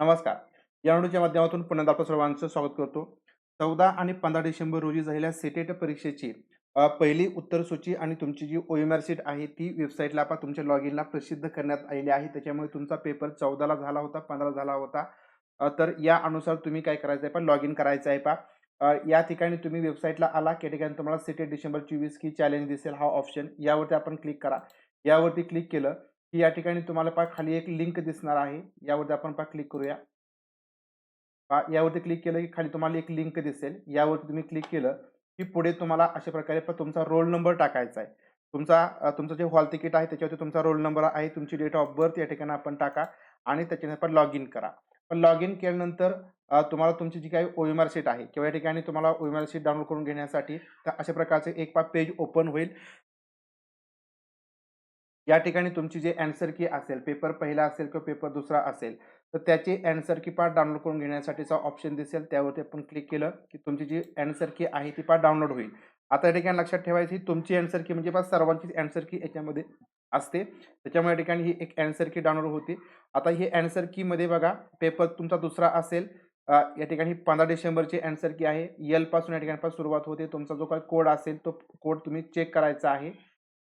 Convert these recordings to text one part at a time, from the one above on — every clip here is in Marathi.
नमस्कार. या व्हिडिओच्या माध्यमातून पुन्हा आपलं सर्वांचं स्वागत करतो. चौदा आणि पंधरा डिसेंबर रोजी झालेल्या सेटेट परीक्षेची पहिली उत्तर सूची आणि तुमची जी ओ एम आर सीट आहे ती वेबसाईटला आपण तुमच्या लॉग इनला प्रसिद्ध करण्यात आलेली आहे. त्याच्यामुळे तुमचा पेपर चौदाला झाला होता पंधरा झाला होता. तर या अनुसार तुम्ही काय करायचं आहे पा लॉग इन करायचं आहे पा या ठिकाणी तुम्ही वेबसाईटला आला की ठिकाणी तुम्हाला सेटेट डिसेंबर चोवीस की चॅलेंज दिसेल हा ऑप्शन यावरती आपण क्लिक करा. यावरती क्लिक केलं या ठिकाणी तुम्हाला पहा खाली एक लिंक दिसणार आहे. यावरती आपण पहा क्लिक करूया. यावरती क्लिक केलं की खाली तुम्हाला एक लिंक दिसेल. यावरती तुम्ही क्लिक केलं की पुढे तुम्हाला अशा प्रकारे तुमचा रोल नंबर टाकायचा आहे. तुमचा तुमचं जे हॉल तिकीट आहे त्याच्यावरती तुमचा रोल नंबर आहे तुमची डेट ऑफ बर्थ या ठिकाणी आपण टाका आणि त्याच्यानंतर पण लॉग इन करा. पण लॉग इन केल्यानंतर तुम्हाला तुमची जी काही ओ एम आर सीट आहे किंवा या ठिकाणी तुम्हाला O M R sheet download करून घेण्यासाठी तर अशा प्रकारचे एक पा पेज ओपन होईल. या ठिकाणी तुमची जे अँसर की असेल पेपर पहिला असेल किंवा पेपर दुसरा असेल तर त्याची अँसर की पार्ट डाउनलोड करून घेण्यासाठीचा ऑप्शन दिसेल. त्यावरती आपण क्लिक केलं की तुमची जी अँसर की आहे ती पार्ट डाउनलोड होईल. आता या ठिकाणी लक्षात ठेवायची तुमची अँसर की म्हणजे बा सर्वांचीच अँसर की याच्यामध्ये असते. त्याच्यामुळे या ठिकाणी ही एक अँसर की डाउनलोड होते. आता ही अँसर कीमध्ये बघा पेपर तुमचा दुसरा असेल. या ठिकाणी पंधरा डिसेंबरची अँसर की आहे. यलपासून या ठिकाणीपासून सुरुवात होते. तुमचा जो काही कोड असेल तो कोड तुम्ही चेक करायचा आहे.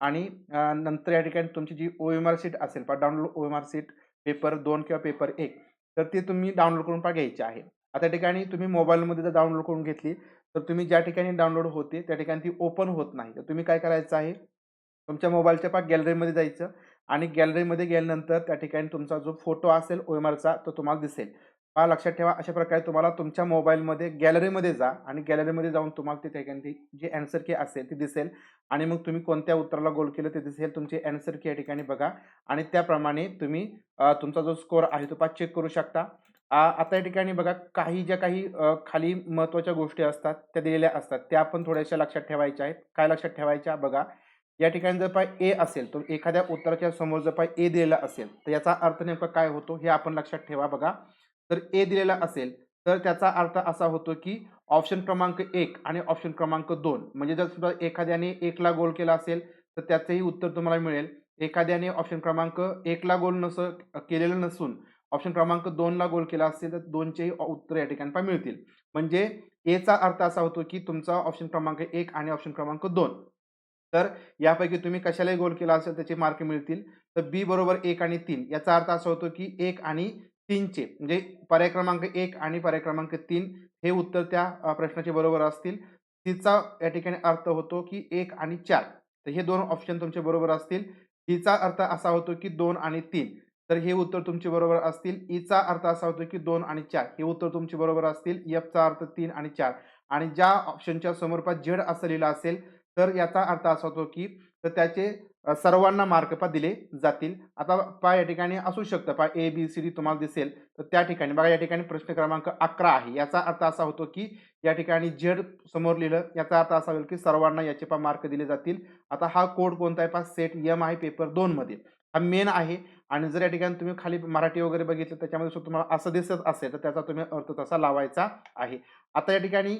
आणि नंतर या ठिकाणी तुमची जी ओ एम आर सीट असेल पा download O M R sheet paper दोन किंवा पेपर एक तर ते तुम्ही डाउनलोड करून पा घ्यायचे आहे. आता ठिकाणी तुम्ही मोबाईलमध्ये जर डाउनलोड करून घेतली तर तुम्ही ज्या ठिकाणी डाउनलोड होते त्या ठिकाणी ती ओपन होत नाही. तर तुम्ही काय करायचं आहे? तुमच्या मोबाईलच्या पा गॅलरीमध्ये जायचं आणि गॅलरीमध्ये गेल्यानंतर त्या ठिकाणी तुमचा जो फोटो असेल ओ एम आरचा तो तुम्हाला दिसेल. पहा लक्षात ठेवा अशा प्रकारे तुम्हाला तुमच्या मोबाईलमध्ये गॅलरीमध्ये जा आणि गॅलरीमध्ये जाऊन तुम्हाला ते ठिकाणी जी अँसर की असेल ती दिसेल आणि मग तुम्ही कोणत्या उत्तराला गोल केलं ते दिसेल तुमची अँसर की या ठिकाणी बघा आणि त्याप्रमाणे तुम्ही तुमचा जो स्कोअर आहे तो पाच चेक करू शकता. आता या ठिकाणी बघा काही ज्या काही खाली महत्त्वाच्या गोष्टी असतात त्या दिलेल्या असतात त्या आपण थोड्याशा लक्षात ठेवायच्या आहेत. काय लक्षात ठेवायच्या? बघा या ठिकाणी जर पाय ए असेल तर एखाद्या उत्तराच्या समोर जर पाय ए दिलेला असेल तर याचा अर्थ नेमका काय होतो हे आपण लक्षात ठेवा बघा. तर ए दिलेला असेल तर त्याचा अर्थ असा होतो की ऑप्शन क्रमांक एक आणि ऑप्शन क्रमांक दोन. म्हणजे जर सुद्धा एखाद्याने एकला गोल केला असेल तर त्याचंही उत्तर तुम्हाला मिळेल. एखाद्याने ऑप्शन क्रमांक एकला गोल नस केलेलं नसून ऑप्शन क्रमांक दोनला गोल केला असेल तर दोनचेही उत्तर या ठिकाणी पण मिळतील. म्हणजे एचा अर्थ असा होतो की तुमचा ऑप्शन क्रमांक एक आणि ऑप्शन क्रमांक दोन. तर यापैकी तुम्ही कशालाही गोल केला असेल त्याचे मार्क मिळतील. तर बी बरोबर एक आणि तीन. याचा अर्थ असा होतो की एक आणि तीनचे म्हणजे पर्याय क्रमांक एक आणि पर्याय क्रमांक तीन हे उत्तर त्या प्रश्नाचे बरोबर असतील. तिचा या ठिकाणी अर्थ होतो की एक आणि चार. तर हे दोन ऑप्शन तुमचे बरोबर असतील. हिचा अर्थ असा होतो की दोन आणि तीन. तर हे उत्तर तुमचे बरोबर असतील. ईचा अर्थ असा होतो की दोन आणि चार. हे उत्तर तुमचे बरोबर असतील. एफचा अर्थ तीन आणि चार. आणि ज्या ऑप्शनच्या समोरपात झेड असं लिहिलं असेल तर याचा अर्थ असा होतो की तर त्याचे सर्वांना मार्क पा दिले जातील. आता पा या ठिकाणी असू शकतं. पा ए बी सी डी तुम्हाला दिसेल. तर त्या ठिकाणी बघा या ठिकाणी प्रश्न क्रमांक अकरा आहे. याचा अर्थ असा होतो की या ठिकाणी जेड समोर लिहिलं. याचा अर्थ असा होईल की सर्वांना याचे पा मार्क दिले जातील. आता हा कोड कोणता आहे? पा सेट यम आहे पेपर दोनमध्ये हा मेन आहे. आणि जर या ठिकाणी तुम्ही खाली मराठी वगैरे बघितलं त्याच्यामध्ये सुद्धा तुम्हाला असं दिसत असेल तर त्याचा तुम्ही अर्थ तसा लावायचा आहे. आता या ठिकाणी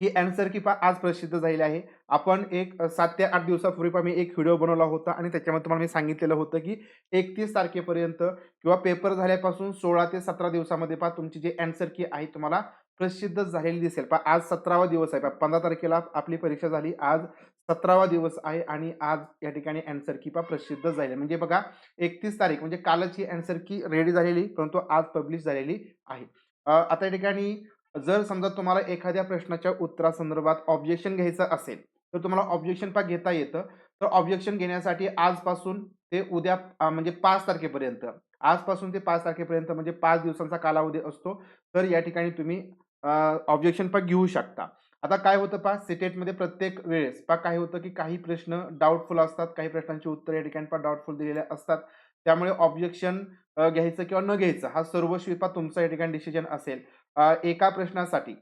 ही अँसर की पा आज प्रसिद्ध झालेली आहे. आपण एक सात ते आठ दिवसापूर्वी पा मी एक व्हिडिओ बनवला होता आणि त्याच्यामध्ये तुम्हाला मी सांगितलेलं होतं की एकतीस तारखेपर्यंत किंवा पेपर झाल्यापासून सोळा ते सतरा दिवसामध्ये पहा तुमची जी अँसर की आहे तुम्हाला प्रसिद्ध झालेली दिसेल. पहा आज सतरावा दिवस आहे. पहा पंधरा तारखेला आपली परीक्षा झाली. आज सतरावा दिवस आहे आणि आज या ठिकाणी अँसर की पा प्रसिद्ध झाली म्हणजे बघा एकतीस तारीख म्हणजे कालच ही अँसर की रेडी झालेली परंतु आज पब्लिश झालेली आहे. आता या ठिकाणी जर समजा तुम्हाला एखाद्या प्रश्नाच्या उत्तरासंदर्भात ऑब्जेक्शन घ्यायचं असेल तर तुम्हाला ऑब्जेक्शन पा घेता येतं. तर ऑब्जेक्शन घेण्यासाठी आजपासून ते उद्या म्हणजे पाच तारखेपर्यंत आजपासून ते पाच तारखेपर्यंत म्हणजे पाच दिवसांचा कालावधी असतो. तर या ठिकाणी तुम्ही ऑब्जेक्शन पा घेऊ शकता. आता काय होतं पा सिटेटमध्ये प्रत्येक वेळेस पा काय होतं की काही प्रश्न डाऊटफुल असतात काही प्रश्नांची उत्तर या ठिकाणी पा डाऊटफुल दिलेले असतात. त्यामुळे ऑब्जेक्शन घ्यायचं किंवा न घ्यायचं हा सर्वस्वी पा तुमचा या ठिकाणी डिसिजन असेल. एका प्रश्नासाठी.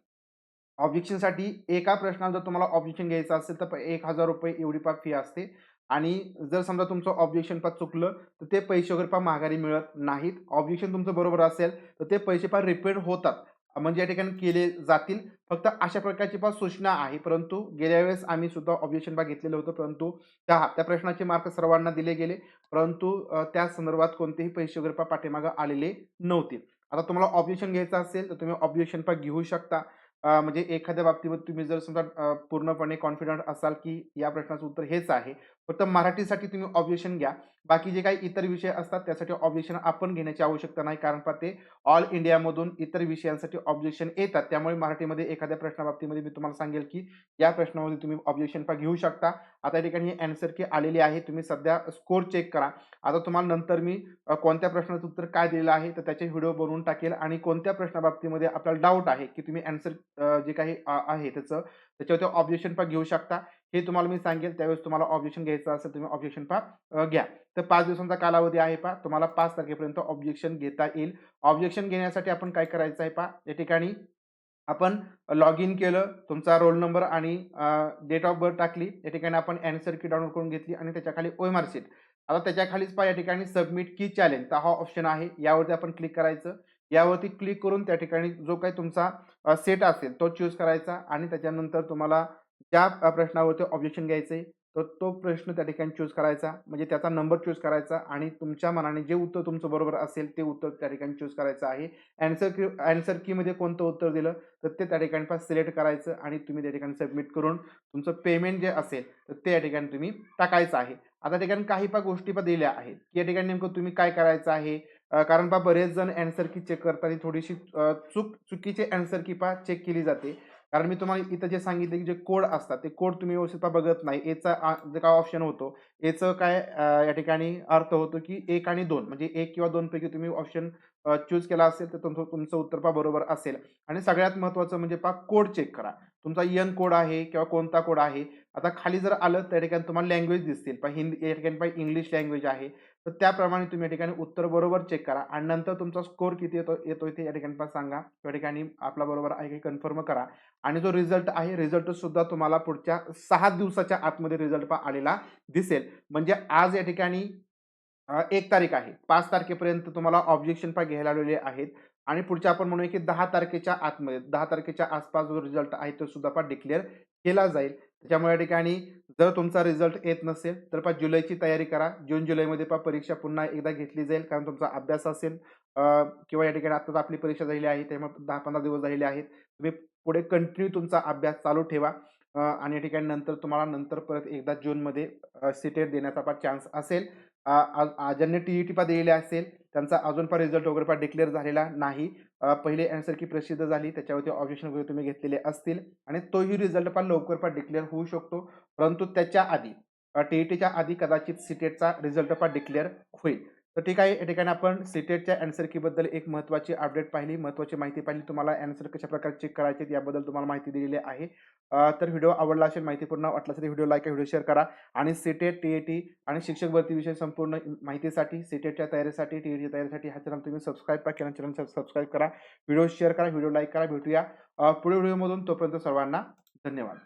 ऑब्जेक्शनसाठी एका प्रश्नाला जर तुम्हाला ऑब्जेक्शन घ्यायचं असेल तर एक हजार रुपये एवढी पा फी असते. आणि जर समजा तुमचं ऑब्जेक्शन पा चुकलं तर ते पैसे वगैरे पा माघारी मिळत नाहीत. ऑब्जेक्शन तुमचं बरोबर असेल तर ते पैसे पा रिपेड होतात. म्हणजे या ठिकाणी केले जातील. फक्त अशा प्रकारची पा सूचना आहे. परंतु गेल्या वेळेस आम्ही सुद्धा ऑब्जेक्शन पा घेतलेलं होतं. परंतु त्या त्या प्रश्नाचे मार्क सर्वांना दिले गेले. परंतु त्या संदर्भात कोणतेही पैसे वगैरे पा पाठीमागं आलेले नव्हते. आता तुम्हाला ऑब्जेक्शन घ्यायचं असेल तर तुम्ही ऑब्जेक्शन पण घेऊ शकता. म्हणजे एखाद्या बाबतीमध्ये तुम्ही जर समजा पूर्णपणे कॉन्फिडंट असाल की या प्रश्नाचं उत्तर हेच आहे फक्त मराठीसाठी तुम्ही ऑब्जेक्शन घ्या. बाकी जे काही इतर विषय असतात त्यासाठी ऑब्जेक्शन आपण घेण्याची आवश्यकता नाही कारण का ते ऑल इंडियामधून इतर विषयांसाठी ऑब्जेक्शन येतात. त्यामुळे मराठीमध्ये एखाद्या प्रश्नाबाबतीमध्ये मी तुम्हाला सांगेल की या प्रश्नामध्ये तुम्ही ऑब्जेक्शन पण घेऊ शकता. आता या ठिकाणी अँसर की आलेली आहे तुम्ही सध्या स्कोर चेक करा. आता तुम्हाला नंतर मी कोणत्या प्रश्नाचं उत्तर काय दिलेलं आहे तर त्याचे व्हिडिओ बनवून टाकेल आणि कोणत्या प्रश्नाबाबतीमध्ये आपल्याला डाऊट आहे की तुम्ही अँसर जे काही आहे त्याचं त्याच्यावरती ऑब्जेक्शन पण घेऊ शकता. हे तुम्हाला मी सांगेल त्यावेळेस तुम्हाला ऑब्जेक्शन घ्यायचं असेल तुम्ही ऑब्जेक्शन पा घ्या. तर पाच दिवसांचा कालावधी आहे पा तुम्हाला पाच तारखेपर्यंत ऑब्जेक्शन घेता येईल. ऑब्जेक्शन घेण्यासाठी आपण काय करायचं आहे पा या ठिकाणी आपण लॉग इन केलं तुमचा रोल नंबर आणि डेट ऑफ बर्थ टाकली. या ठिकाणी आपण अँसर की डाउनलोड करून घेतली आणि त्याच्याखाली ओ एम आर सीट आता त्याच्याखालीच पा पहा या ठिकाणी सबमिट की चॅलेंज तर हा ऑप्शन आहे. यावरती आपण क्लिक करायचं. यावरती क्लिक करून त्या ठिकाणी जो काही तुमचा सेट असेल तो चूज करायचा आणि त्याच्यानंतर तुम्हाला ज्या प्रश्नावरती ऑब्जेक्शन घ्यायचं आहे तर तो प्रश्न त्या ठिकाणी चूज करायचा. म्हणजे त्याचा नंबर चूज करायचा आणि तुमच्या मनाने जे उत्तर तुमचं बरोबर असेल ते उत्तर त्या ठिकाणी चूज करायचं आहे. अँसर की अँसर कीमध्ये कोणतं उत्तर दिलं? तर ते त्या ठिकाणी पास सिलेक्ट करायचं आणि तुम्ही त्या ठिकाणी सबमिट करून तुमचं पेमेंट जे असेल तर ते या ठिकाणी तुम्ही टाकायचं आहे. आता ठिकाणी काही पा गोष्टी पण दिल्या आहेत. की या ठिकाणी नेमकं तुम्ही काय करायचं आहे? कारण पा बरेच जण अँसर की चेक करताना थोडीशी चूक चुकीचे अँसर की पा चेक केली जाते. कारण मी तुम्हाला इथं जे सांगितले की जे कोड असतात ते कोड तुम्ही व्यवस्थित बघत नाही. एचा जे काय ऑप्शन होतो याचं काय या ठिकाणी अर्थ होतो की एक आणि दोन. म्हणजे एक किंवा दोन पैकी तुम्ही ऑप्शन चूज केला असेल तर तुमचं तुमचं उत्तर पा बरोबर असेल. आणि सगळ्यात महत्त्वाचं म्हणजे पा कोड चेक करा. तुमचा यन कोड आहे किंवा कोणता कोड आहे. आता खाली जर आलं त्या ठिकाणी तुम्हाला लँग्वेज दिसतील. पण हिंदी या ठिकाणी पा इंग्लिश लँग्वेज आहे. तर त्याप्रमाणे तुम्ही या ठिकाणी उत्तर बरोबर चेक करा. आणि नंतर तुमचा स्कोर किती येतो येतो ते या ठिकाणी पण सांगा. त्या ठिकाणी आपला बरोबर आहे की कन्फर्म करा. आणि जो रिझल्ट आहे रिझल्ट सुद्धा तुम्हाला पुढच्या सहा दिवसाच्या आतमध्ये रिझल्ट पा आलेला दिसेल. म्हणजे आज या ठिकाणी एक तारीख आहे. पाच तारखेपर्यंत तुम्हाला ऑब्जेक्शन पण घ्यायला आलेले आहेत. आणि पुढच्या आपण म्हणूया की दहा तारखेच्या आतमध्ये दहा तारखेच्या आसपास जो रिझल्ट आहे तो सुद्धा पण डिक्लेअर केला जाईल. त्याच्यामुळे या ठिकाणी जर तुमचा रिझल्ट येत नसेल तर पा जुलैची तयारी करा. जून जुलैमध्ये पा परीक्षा पुन्हा एकदा घेतली जाईल कारण तुमचा अभ्यास असेल किंवा या ठिकाणी आत्ताच आपली परीक्षा झालेली आहे त्यामुळे दहा पंधरा दिवस झालेले आहेत. तुम्ही पुढे कंटिन्यू तुमचा अभ्यास चालू ठेवा आणि या ठिकाणी नंतर तुम्हाला नंतर परत एकदा जूनमध्ये सिटेट देण्याचा पा चान्स असेल. ज्यांनी टी ई टी पा दिलेली असेल. त्यांचा अजून पण रिझल्ट वगैरे पण डिक्लेअर झालेला नाही. पहिले अँसर की प्रसिद्ध झाली. त्याच्यावरती ऑब्जेक्शन वगैरे तुम्ही घेतलेले असतील आणि तोही रिझल्ट पण लवकर पण डिक्लेअर होऊ शकतो. परंतु त्याच्या आधी टी ई टीच्या आधी कदाचित सीटेटचा रिझल्ट पण डिक्लेअर होईल. तर ठीक आहे या ठिकाणी आपण सीटेटच्या अँसर कीबद्दल एक महत्त्वाची अपडेट पाहिली. महत्त्वाची माहिती पाहिली. तुम्हाला अँसर कशा प्रकारे चेक करायचे याबद्दल तुम्हाला माहिती दिलेली आहे. तर व्हिडिओ आवडला असेल माहितीपूर्ण वाटला असेल व्हिडिओ लाईक व्हिडिओ शेअर करा. आणि सीटेट टी ए टी आणि शिक्षक भरतीविषयी संपूर्ण माहितीसाठी सीटेटच्या तयारीसाठी टी एटीच्या तयारीसाठी हा चॅनल तुम्ही सबस्क्राईब करा. किंवा चॅनल सबस्क्राईब करा. व्हिडिओ शेअर करा व्हिडिओ लाईक करा भेटूया. पुढील व्हिडिओमधून तोपर्यंत सर्वांना धन्यवाद.